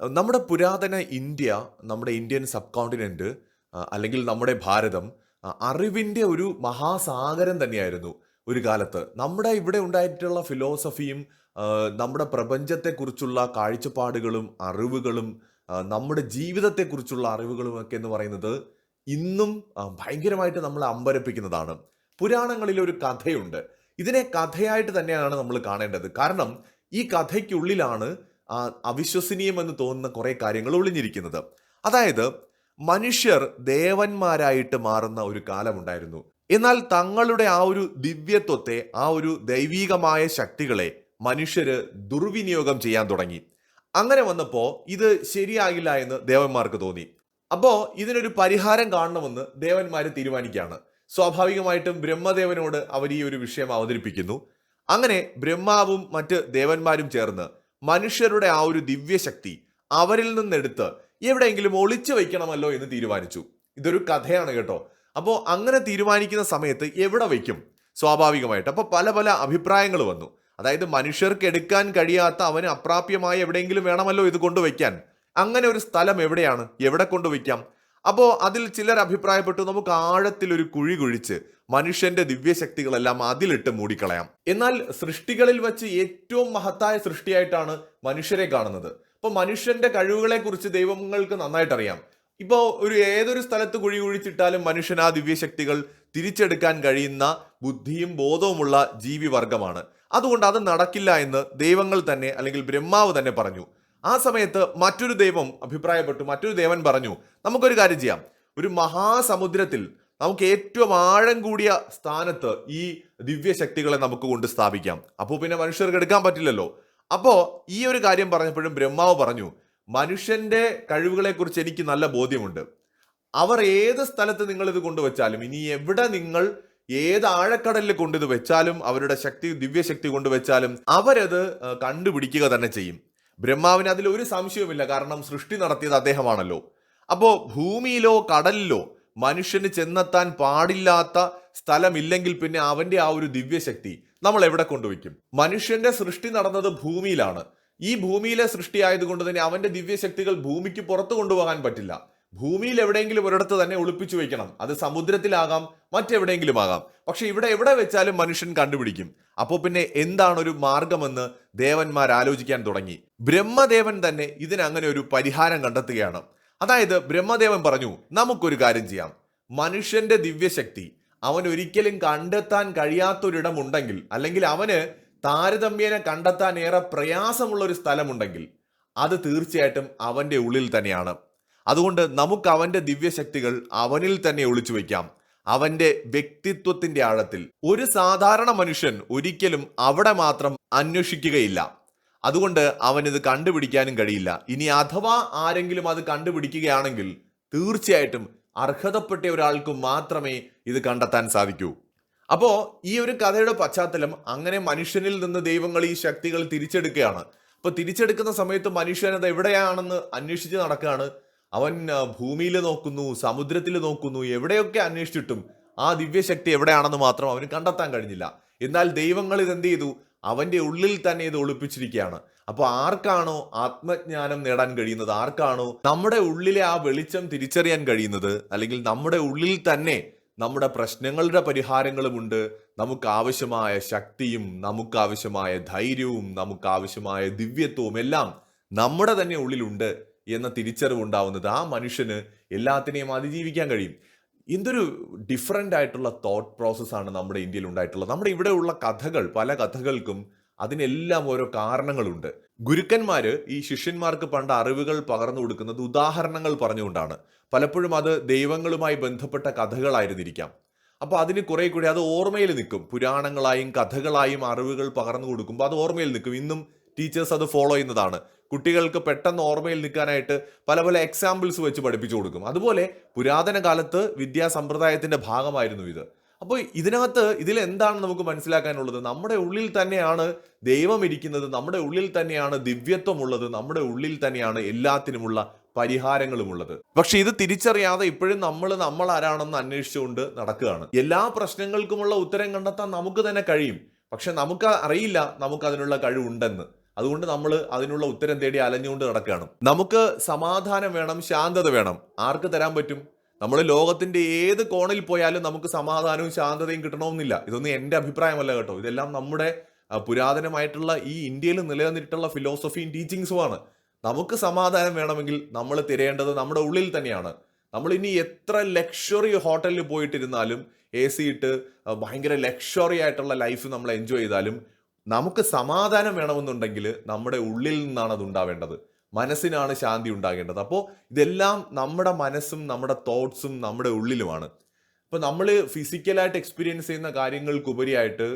നമ്മുടെ പുരാതന ഇന്ത്യ, നമ്മുടെ ഇന്ത്യൻ സബ് കോണ്ടിനെന്റ് അല്ലെങ്കിൽ നമ്മുടെ ഭാരതം അറിവിന്റെ ഒരു മഹാസാഗരം തന്നെയായിരുന്നു ഒരു കാലത്ത്. നമ്മുടെ ഇവിടെ ഉണ്ടായിട്ടുള്ള ഫിലോസഫിയും നമ്മുടെ പ്രപഞ്ചത്തെക്കുറിച്ചുള്ള കാഴ്ചപ്പാടുകളും, അറിവുകളും, നമ്മുടെ ജീവിതത്തെക്കുറിച്ചുള്ള അറിവുകളും ഒക്കെ എന്ന് പറയുന്നത് ഇന്നും ഭയങ്കരമായിട്ട് നമ്മളെ അമ്പരപ്പിക്കുന്നതാണ്. പുരാണങ്ങളിൽ ഒരു കഥയുണ്ട്. ഇതിനെ കഥയായിട്ട് തന്നെയാണ് നമ്മൾ കാണേണ്ടത്. കാരണം ഈ കഥയ്ക്കുള്ളിലാണ് അവിശ്വസനീയമെന്ന് തോന്നുന്ന കുറേ കാര്യങ്ങൾ ഒളിഞ്ഞിരിക്കുന്നത്. അതായത് മനുഷ്യർ ദേവന്മാരായിട്ട് മാറുന്ന ഒരു കാലമുണ്ടായിരുന്നു. എന്നാൽ തങ്ങളുടെ ആ ഒരു ദിവ്യത്വത്തെ, ആ ഒരു ദൈവീകമായ ശക്തികളെ മനുഷ്യര് ദുർവിനിയോഗം ചെയ്യാൻ തുടങ്ങി. അങ്ങനെ വന്നപ്പോൾ ഇത് ശരിയാകില്ല എന്ന് ദേവന്മാർക്ക് തോന്നി. അപ്പോൾ ഇതിനൊരു പരിഹാരം കാണണമെന്ന് ദേവന്മാർ തീരുമാനിക്കുകയാണ്. സ്വാഭാവികമായിട്ടും ബ്രഹ്മദേവനോട് അവർ ഈ ഒരു വിഷയം അവതരിപ്പിക്കുന്നു. അങ്ങനെ ബ്രഹ്മാവും മറ്റ് ദേവന്മാരും ചേർന്ന് മനുഷ്യരുടെ ആ ഒരു ദിവ്യശക്തി അവരിൽ നിന്നെടുത്ത് എവിടെയെങ്കിലും ഒളിച്ചു വയ്ക്കണമല്ലോ എന്ന് തീരുമാനിച്ചു. ഇതൊരു കഥയാണ് കേട്ടോ. അപ്പോൾ അങ്ങനെ തീരുമാനിക്കുന്ന സമയത്ത് എവിടെ വയ്ക്കും? സ്വാഭാവികമായിട്ട്. അപ്പോൾ പല പല അഭിപ്രായങ്ങൾ വന്നു. അതായത് മനുഷ്യർക്ക് എടുക്കാൻ കഴിയാത്ത അവന് അപ്രാപ്യമായ എവിടെയെങ്കിലും വേണമല്ലോ ഇത് കൊണ്ടുവയ്ക്കാൻ. അങ്ങനെ ഒരു സ്ഥലം എവിടെയാണ്? എവിടെ കൊണ്ടുവയ്ക്കാം? അപ്പോ അതിൽ ചിലർ അഭിപ്രായപ്പെട്ടു നമുക്ക് ആഴത്തിൽ ഒരു കുഴി കുഴിച്ച് മനുഷ്യന്റെ ദിവ്യശക്തികളെല്ലാം അതിലിട്ട് മൂടിക്കളയാം. എന്നാൽ സൃഷ്ടികളിൽ വച്ച് ഏറ്റവും മഹത്തായ സൃഷ്ടിയായിട്ടാണ് മനുഷ്യരെ കാണുന്നത്. അപ്പൊ മനുഷ്യന്റെ കഴിവുകളെ കുറിച്ച് ദൈവങ്ങൾക്ക് നന്നായിട്ട് അറിയാം. ഇപ്പോ ഒരു ഏതൊരു സ്ഥലത്ത് കുഴി കുഴിച്ചിട്ടാലും മനുഷ്യൻ ആ ദിവ്യശക്തികൾ തിരിച്ചെടുക്കാൻ കഴിയുന്ന ബുദ്ധിയും ബോധവുമുള്ള ജീവിവർഗമാണ്. അതുകൊണ്ട് അത് നടക്കില്ല എന്ന് ദൈവങ്ങൾ തന്നെ അല്ലെങ്കിൽ ബ്രഹ്മാവ് തന്നെ പറഞ്ഞു. ആ സമയത്ത് മറ്റൊരു ദൈവം അഭിപ്രായപ്പെട്ടു. മറ്റൊരു ദേവൻ പറഞ്ഞു നമുക്കൊരു കാര്യം ചെയ്യാം. ഒരു മഹാസമുദ്രത്തിൽ നമുക്ക് ഏറ്റവും ആഴം കൂടിയ സ്ഥാനത്ത് ഈ ദിവ്യശക്തികളെ നമുക്ക് കൊണ്ട് സ്ഥാപിക്കാം. അപ്പോൾ പിന്നെ മനുഷ്യർക്ക് എടുക്കാൻ പറ്റില്ലല്ലോ. അപ്പോൾ ഈ ഒരു കാര്യം പറഞ്ഞപ്പോഴും ബ്രഹ്മാവ് പറഞ്ഞു മനുഷ്യന്റെ കഴിവുകളെക്കുറിച്ച് എനിക്ക് നല്ല ബോധ്യമുണ്ട്. അവർ ഏത് സ്ഥലത്ത് നിങ്ങൾ ഇത് കൊണ്ടുവച്ചാലും ഇനി എവിടെ നിങ്ങൾ ഏത് ആഴക്കടലിൽ കൊണ്ടിത് വെച്ചാലും അവരുടെ ശക്തി ദിവ്യശക്തി കൊണ്ടുവച്ചാലും അവരത് കണ്ടുപിടിക്കുക തന്നെ ചെയ്യും. ബ്രഹ്മാവിന് അതിൽ ഒരു സംശയവുമില്ല. കാരണം സൃഷ്ടി നടത്തിയത് അദ്ദേഹമാണല്ലോ. അപ്പോൾ ഭൂമിയിലോ കടലിലോ മനുഷ്യന് ചെന്നെത്താൻ പാടില്ലാത്ത സ്ഥലമില്ലെങ്കിൽ പിന്നെ അവന്റെ ആ ഒരു ദിവ്യശക്തി നമ്മൾ എവിടെ കൊണ്ടുവയ്ക്കും? മനുഷ്യന്റെ സൃഷ്ടി നടന്നത് ഭൂമിയിലാണ്. ഈ ഭൂമിയിലെ സൃഷ്ടിയായതുകൊണ്ട് തന്നെ അവന്റെ ദിവ്യശക്തികൾ ഭൂമിക്ക് പുറത്തു കൊണ്ടുപോകാൻ പറ്റില്ല. ഭൂമിയിൽ എവിടെയെങ്കിലും ഒരിടത്ത് തന്നെ ഒളിപ്പിച്ചു വെക്കണം. അത് സമുദ്രത്തിലാകാം മറ്റെവിടെയെങ്കിലും ആകാം. പക്ഷെ ഇവിടെ എവിടെ വെച്ചാലും മനുഷ്യൻ കണ്ടുപിടിക്കും. അപ്പോൾ പിന്നെ എന്താണ് ഒരു മാർഗമെന്ന് ദേവന്മാർ ആലോചിക്കാൻ തുടങ്ങി. ബ്രഹ്മദേവൻ തന്നെ ഇതിനങ്ങനെ ഒരു പരിഹാരം കണ്ടെത്തുകയാണ്. അതായത് ബ്രഹ്മദേവൻ പറഞ്ഞു നമുക്കൊരു കാര്യം ചെയ്യാം. മനുഷ്യന്റെ ദിവ്യശക്തി അവൻ ഒരിക്കലും കണ്ടെത്താൻ കഴിയാത്തൊരിടം ഉണ്ടെങ്കിൽ അല്ലെങ്കിൽ അവന് താരതമ്യേന കണ്ടെത്താൻ ഏറെ പ്രയാസമുള്ള ഒരു സ്ഥലമുണ്ടെങ്കിൽ അത് തീർച്ചയായിട്ടും അവന്റെ ഉള്ളിൽ തന്നെയാണ്. അതുകൊണ്ട് നമുക്ക് അവന്റെ ദിവ്യശക്തികൾ അവനിൽ തന്നെ ഒളിച്ചു വയ്ക്കാം അവന്റെ വ്യക്തിത്വത്തിന്റെ ആഴത്തിൽ. ഒരു സാധാരണ മനുഷ്യൻ ഒരിക്കലും അവിടെ മാത്രം അന്വേഷിക്കുകയില്ല. അതുകൊണ്ട് അവനിത് കണ്ടുപിടിക്കാനും കഴിയില്ല. ഇനി അഥവാ ആരെങ്കിലും അത് കണ്ടുപിടിക്കുകയാണെങ്കിൽ തീർച്ചയായിട്ടും അർഹതപ്പെട്ട ഒരാൾക്ക് മാത്രമേ ഇത് കണ്ടെത്താൻ സാധിക്കൂ. അപ്പോൾ ഈ ഒരു കഥയുടെ പശ്ചാത്തലം അങ്ങനെ മനുഷ്യനിൽ നിന്ന് ദൈവങ്ങൾ ഈ ശക്തികൾ തിരിച്ചെടുക്കുകയാണ്. അപ്പൊ തിരിച്ചെടുക്കുന്ന സമയത്ത് മനുഷ്യൻ അത് എവിടെയാണെന്ന് അന്വേഷിച്ച് നടക്കുകയാണ്. അവൻ ഭൂമിയിൽ നോക്കുന്നു, സമുദ്രത്തിൽ നോക്കുന്നു, എവിടെയൊക്കെ അന്വേഷിച്ചിട്ടും ആ ദിവ്യശക്തി എവിടെയാണെന്ന് മാത്രം അവന് കണ്ടെത്താൻ കഴിഞ്ഞില്ല. എന്നാൽ ദൈവങ്ങൾ ഇത് എന്ത് ചെയ്തു? അവന്റെ ഉള്ളിൽ തന്നെ ഇത് ഒളിപ്പിച്ചിരിക്കുകയാണ്. അപ്പോൾ ആർക്കാണോ ആത്മജ്ഞാനം നേടാൻ കഴിയുന്നത്, ആർക്കാണോ നമ്മുടെ ഉള്ളിലെ ആ വെളിച്ചം തിരിച്ചറിയാൻ കഴിയുന്നത്, അല്ലെങ്കിൽ നമ്മുടെ ഉള്ളിൽ തന്നെ നമ്മുടെ പ്രശ്നങ്ങളുടെ പരിഹാരങ്ങളുമുണ്ട്. നമുക്ക് ആവശ്യമായ ശക്തിയും, നമുക്ക് ആവശ്യമായ ധൈര്യവും, നമുക്ക് ആവശ്യമായ ദിവ്യത്വവും എല്ലാം നമ്മുടെ തന്നെ ഉള്ളിലുണ്ട് എന്ന തിരിച്ചറിവ് ഉണ്ടാവുന്നത് ആ മനുഷ്യന് എല്ലാത്തിനെയും അതിജീവിക്കാൻ കഴിയും. എന്തൊരു ഡിഫറന്റ് ആയിട്ടുള്ള തോട്ട് പ്രോസസ്സാണ് നമ്മുടെ ഇന്ത്യയിൽ ഉണ്ടായിട്ടുള്ളത്. നമ്മുടെ ഇവിടെയുള്ള കഥകൾ പല കഥകൾക്കും അതിനെല്ലാം ഓരോ കാരണങ്ങളുണ്ട്. ഗുരുക്കന്മാർ ഈ ശിഷ്യന്മാർക്ക് പണ്ട് അറിവുകൾ പകർന്നു കൊടുക്കുന്നത് ഉദാഹരണങ്ങൾ പറഞ്ഞുകൊണ്ടാണ്. പലപ്പോഴും അത് ദൈവങ്ങളുമായി ബന്ധപ്പെട്ട കഥകളായിരുന്നിരിക്കാം. അപ്പോൾ അതിന് കുറേ കൂടി അത് ഓർമ്മയിൽ നിൽക്കും. പുരാണങ്ങളായും കഥകളായും അറിവുകൾ പകർന്നു കൊടുക്കുമ്പോൾ അത് ഓർമ്മയിൽ നിൽക്കും. ഇന്നും ടീച്ചേഴ്സ് അത് ഫോളോ ചെയ്യുന്നതാണ്. കുട്ടികൾക്ക് പെട്ടെന്ന് ഓർമ്മയിൽ നിൽക്കാനായിട്ട് പല പല എക്സാമ്പിൾസ് വെച്ച് പഠിപ്പിച്ചു കൊടുക്കും. അതുപോലെ പുരാതന കാലത്ത് വിദ്യാസമ്പ്രദായത്തിന്റെ ഭാഗമായിരുന്നു ഇത്. അപ്പോൾ ഇതിനകത്ത് ഇതിൽ എന്താണ് നമുക്ക് മനസ്സിലാക്കാനുള്ളത്? നമ്മുടെ ഉള്ളിൽ തന്നെയാണ് ദൈവം ഇരിക്കുന്നത്. നമ്മുടെ ഉള്ളിൽ തന്നെയാണ് ദിവ്യത്വം ഉള്ളത്. നമ്മുടെ ഉള്ളിൽ തന്നെയാണ് എല്ലാത്തിനുമുള്ള പരിഹാരങ്ങളുമുള്ളത്. പക്ഷെ ഇത് തിരിച്ചറിയാതെ ഇപ്പോഴും നമ്മൾ നമ്മൾ ആരാണെന്ന് അന്വേഷിച്ചുകൊണ്ട് നടക്കുകയാണ്. എല്ലാ പ്രശ്നങ്ങൾക്കുമുള്ള ഉത്തരം കണ്ടെത്താൻ നമുക്ക് തന്നെ കഴിയും. പക്ഷെ നമുക്ക് അറിയില്ല നമുക്ക് അതിനുള്ള കഴിവുണ്ടെന്ന്. അതുകൊണ്ട് നമ്മൾ അതിനുള്ള ഉത്തരം തേടി അലഞ്ഞുകൊണ്ട് നടക്കുകയാണ്. നമുക്ക് സമാധാനം വേണം ശാന്തത വേണം. ആർക്ക് തരാൻ പറ്റും? നമ്മൾ ലോകത്തിന്റെ ഏത് കോണിൽ പോയാലും നമുക്ക് സമാധാനവും ശാന്തതയും കിട്ടണമെന്നില്ല. ഇതൊന്നും എന്റെ അഭിപ്രായമല്ല കേട്ടോ. ഇതെല്ലാം നമ്മുടെ പുരാതനമായിട്ടുള്ള ഈ ഇന്ത്യയിൽ നിലനിന്നിട്ടുള്ള ഫിലോസഫിയും ടീച്ചിങ്സുമാണ് നമുക്ക് സമാധാനം വേണമെങ്കിൽ നമ്മൾ തിരയേണ്ടത് നമ്മുടെ ഉള്ളിൽ തന്നെയാണ്. നമ്മൾ ഇനി എത്ര ലക്ഷറി ഹോട്ടലിൽ പോയിട്ടിരുന്നാലും എ സി ഇട്ട് ഭയങ്കര ലക്ഷറി ആയിട്ടുള്ള ലൈഫ് നമ്മൾ എൻജോയ് ചെയ്താലും നമുക്ക് സമാധാനം വേണമെന്നുണ്ടെങ്കിൽ നമ്മുടെ ഉള്ളിൽ നിന്നാണ് അത് ഉണ്ടാവേണ്ടത്. മനസ്സിനാണ് ശാന്തി ഉണ്ടാകേണ്ടത്. അപ്പോൾ ഇതെല്ലാം നമ്മുടെ മനസ്സും നമ്മുടെ തോട്ട്സും നമ്മുടെ ഉള്ളിലുമാണ്. അപ്പോൾ നമ്മൾ ഫിസിക്കലായിട്ട് എക്സ്പീരിയൻസ് ചെയ്യുന്ന കാര്യങ്ങൾക്കുപരിയായിട്ട്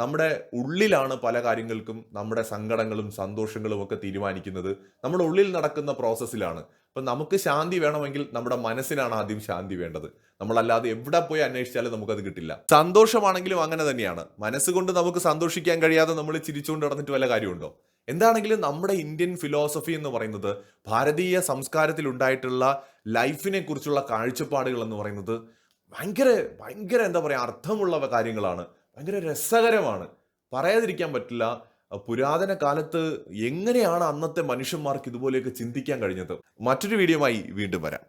നമ്മുടെ ഉള്ളിലാണ് പല കാര്യങ്ങൾക്കും നമ്മുടെ സങ്കടങ്ങളും സന്തോഷങ്ങളും ഒക്കെ തീരുമാനിക്കുന്നത്. നമ്മുടെ ഉള്ളിൽ നടക്കുന്ന പ്രോസസ്സിലാണ്. അപ്പം നമുക്ക് ശാന്തി വേണമെങ്കിൽ നമ്മുടെ മനസ്സിനാണ് ആദ്യം ശാന്തി വേണ്ടത്. നമ്മളല്ലാതെ എവിടെ പോയി അന്വേഷിച്ചാലും നമുക്കത് കിട്ടില്ല. സന്തോഷമാണെങ്കിലും അങ്ങനെ തന്നെയാണ്. മനസ്സുകൊണ്ട് നമുക്ക് സന്തോഷിക്കാൻ കഴിയാതെ നമ്മൾ ചിരിച്ചുകൊണ്ട് നടന്നിട്ട് വല്ല കാര്യമുണ്ടോ? എന്താണെങ്കിലും നമ്മുടെ ഇന്ത്യൻ ഫിലോസഫി എന്ന് പറയുന്നത് ഭാരതീയ സംസ്കാരത്തിൽ ഉണ്ടായിട്ടുള്ള ലൈഫിനെ കുറിച്ചുള്ള കാഴ്ചപ്പാടുകൾ എന്ന് പറയുന്നത് ഭയങ്കര ഭയങ്കര എന്താ പറയുക അർത്ഥമുള്ള കാര്യങ്ങളാണ്. ഭയങ്കര രസകരമാണ്. പറയാതിരിക്കാൻ പറ്റില്ല പുരാതന കാലത്ത് എങ്ങനെയാണ് അന്നത്തെ മനുഷ്യന്മാർക്ക് ഇതുപോലെയൊക്കെ ചിന്തിക്കാൻ കഴിഞ്ഞത്? മറ്റൊരു വീഡിയോമായി വീണ്ടും വരാം.